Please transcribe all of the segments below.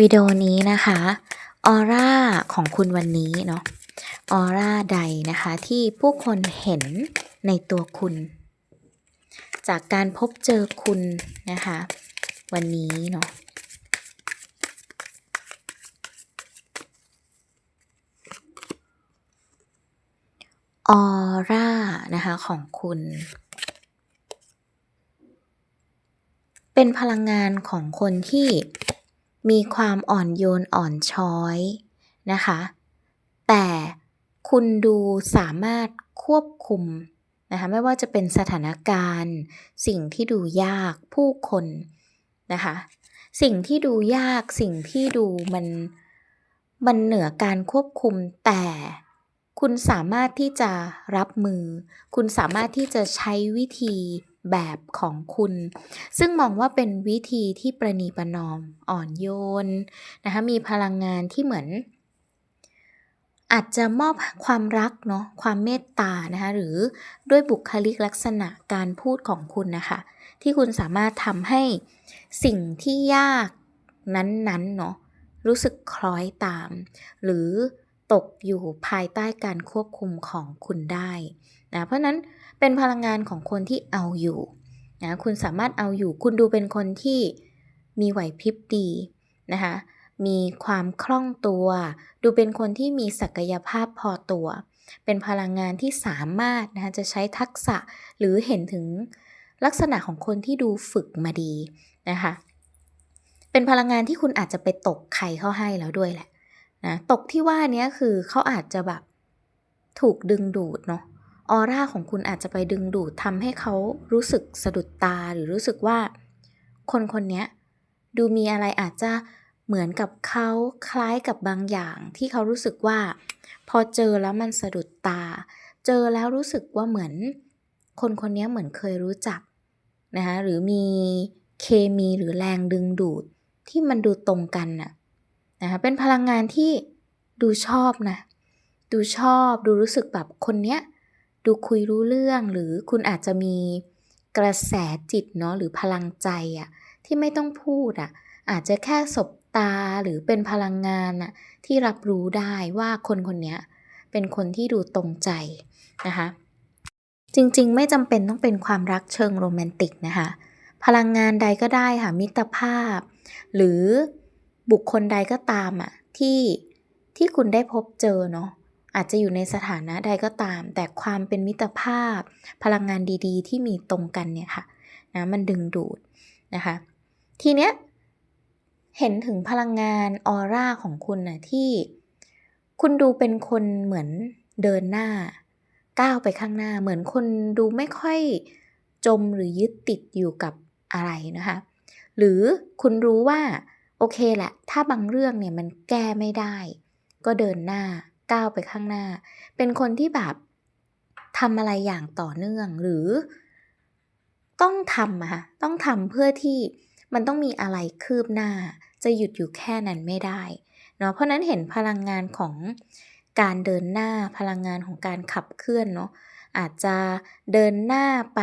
วิดีโอนี้นะคะออร่าของคุณวันนี้เนาะออร่าใดนะคะที่ผู้คนเห็นในตัวคุณ จากการพบเจอคุณนะคะ วันนี้เนาะออร่านะคะของคุณ เป็นพลังงานของคนที่ มีความอ่อนโยนอ่อนช้อยนะคะ แต่คุณดูสามารถควบคุมนะคะไม่ว่าจะเป็นสถานการณ์ สิ่งที่ดูยากผู้คนนะคะสิ่งที่ดูยากสิ่งที่ดูมันมันเหนือการควบคุมแต่คุณสามารถที่จะรับมือ คุณสามารถที่จะใช้วิธี แบบของคุณ ซึ่งมองว่าเป็นวิธีที่ประนีประนอมอ่อนโยนนะคะมีพลังงานที่เหมือน อาจจะมอบความรักเนาะความเมตตานะคะหรือด้วยบุคลิกลักษณะการพูดของคุณนะคะที่คุณสามารถทำให้สิ่งที่ยากนั้นๆเนาะรู้สึกคล้อยตาม หรือตกอยู่ภายใต้การควบคุมของคุณได้นะเพราะนั้น เป็นพลังงานของคนที่เอาอยู่นะคุณสามารถเอาอยู่ คุณดูเป็นคนที่มีไหวพริบดีนะคะมีความคล่องตัว ดูเป็นคนที่มีศักยภาพพอตัว เป็นพลังงานที่สามารถนะคะจะใช้ทักษะหรือเห็นถึงลักษณะของคนที่ดูฝึกมาดีนะคะเป็นพลังงานที่คุณอาจจะไปตกใครเข้าให้แล้วด้วยแหละนะตกที่ว่านี้คือเขาอาจจะแบบถูกดึงดูดเนาะ ออร่าของคุณอาจจะไปดึงดูดทำให้เขารู้สึกสะดุดตาหรือรู้สึกว่า คนคนนี้ดูมีอะไรอาจจะเหมือนกับเขาคล้ายกับบางอย่างที่เขารู้สึกว่า พอเจอแล้วมันสะดุดตา เจอแล้วรู้สึกว่าเหมือน คนคนนี้เหมือนเคยรู้จักนะคะหรือมีเคมีหรือแรงดึงดูดที่มันดูตรงกันน่ะนะคะเป็นพลังงานที่ดูชอบนะ ดูชอบดูรู้สึกแบบคนเนี้ย ดูคุยรู้เรื่องหรือคุณอาจจะมีกระแสจิตเนาะหรือพลังใจอะที่ไม่ต้องพูดอะอาจจะแค่สบตาหรือเป็นพลังงานอะที่รับรู้ได้ว่าคนคนนี้เป็นคนที่ดูตรงใจนะคะจริงๆ ไม่จำเป็นต้องเป็นความรักเชิงโรแมนติกนะคะพลังงานใดก็ได้ค่ะมิตรภาพ หรือบุคคลใดก็ตามอะที่ที่คุณได้พบเจอเนาะ อาจจะอยู่ในสถานะใดก็ตาม แต่ความเป็นมิตรภาพ พลังงานดีๆ ที่มีตรงกันเนี่ยค่ะนะมันดึงดูดนะคะ ทีเนี้ยเห็นถึงพลังงานออร่าของคุณนะที่คุณดูเป็นคนเหมือนเดินหน้า ก้าวไปข้างหน้า เหมือนคนดูไม่ค่อยจมหรือยึดติดอยู่กับอะไรนะคะ หรือคุณรู้ว่า โอเคแหละ ถ้าบางเรื่องเนี่ยมันแก้ไม่ได้ ก็เดินหน้า ก้าวไปข้างหน้า เป็นคนที่แบบทำอะไรอย่างต่อเนื่องหรือต้องทำอะค่ะต้องทำเพื่อที่มันต้องมีอะไรคืบหน้า จะหยุดอยู่แค่นั้นไม่ได้เนาะเพราะนั้นเห็นพลังงานของการเดินหน้าพลังงานของการขับเคลื่อนเนาะอาจจะเดินหน้าไป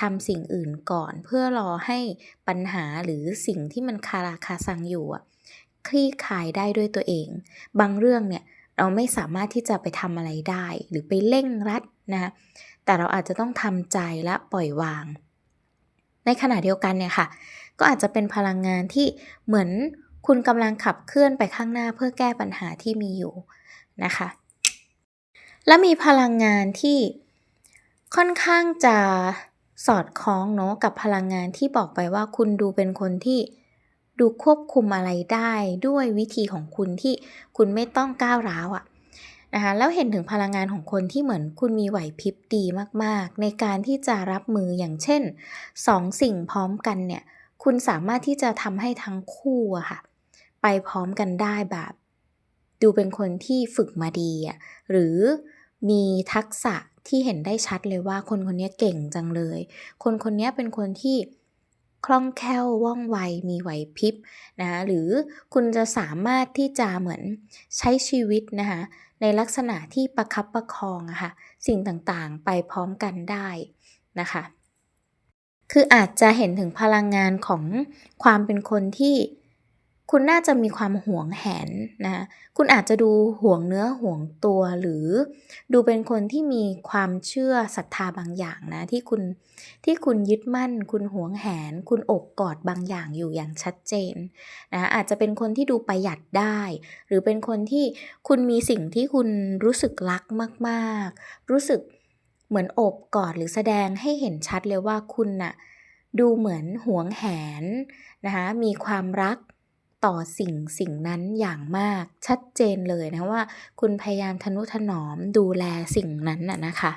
ทำสิ่งอื่นก่อน เพื่อรอให้ปัญหาหรือสิ่งที่มันคาราคาซังอยู่อะคลี่คลายได้ด้วยตัวเอง บางเรื่องเนี่ย เราไม่สามารถที่จะไปทำอะไรได้ หรือไปเร่งรัดนะแต่เราอาจจะต้องทำใจและปล่อยวาง ในขณะเดียวกันเนี่ยค่ะ ก็อาจจะเป็นพลังงานที่เหมือนคุณกำลังขับเคลื่อนไปข้างหน้าเพื่อแก้ปัญหาที่มีอยู่นะคะ และมีพลังงานที่ค่อนข้างจะสอดคล้องเนาะกับพลังงานที่บอกไปว่าคุณดูเป็นคนที่ ดูควบคุมอะไรได้ด้วยวิธีของคุณที่คุณไม่ต้องก้าวร้าวอะนะคะแล้วเห็นถึงพลังงานของคนที่เหมือนคุณมีไหวพริบดีมากๆ ในการที่จะรับมืออย่างเช่นสองสิ่งพร้อมกันเนี่ยคุณสามารถที่จะทำให้ทั้งคู่อะค่ะไปพร้อมกันได้แบบ ดูเป็นคนที่ฝึกมาดีอะหรือมีทักษะที่เห็นได้ชัดเลยว่าคนคนนี้เก่งจังเลย คนคนนี้เป็นคนที่ คล่องแคล่วว่องไวมีไหวพริบนะคะหรือคุณจะสามารถที่จะเหมือนใช้ชีวิตนะคะในลักษณะที่ประคับประคองอะคะ่ะสิ่งต่างๆไปพร้อมกันได้นะคะคืออาจจะเห็นถึงพลังงานของความเป็นคนที่ คุณน่าจะมีความหวงแหนนะคะคุณอาจจะดูห่วงเนื้อห่วงตัวหรือ ดูเป็นคนที่มีความเชื่อศรัทธาบางอย่างนะที่คุณที่คุณยึดมั่น คุณหวงแหน คุณอบกอดบางอย่างอยู่อย่างชัดเจนนะอาจจะเป็นคนที่ดูประหยัดได้ หรือเป็นคนที่คุณมีสิ่งที่คุณรู้สึกรักมากๆ รู้สึกเหมือนอบกอดหรือแสดงให้เห็นชัดเลยว่าคุณน่ะดูเหมือนหวงแหนนะคะมีความรัก ต่อสิ่งสิ่งนั้นอย่างมากชัดเจนเลยนะว่า คุณพยายามทนุถนอมดูแลสิ่งนั้นน่ะนะคะ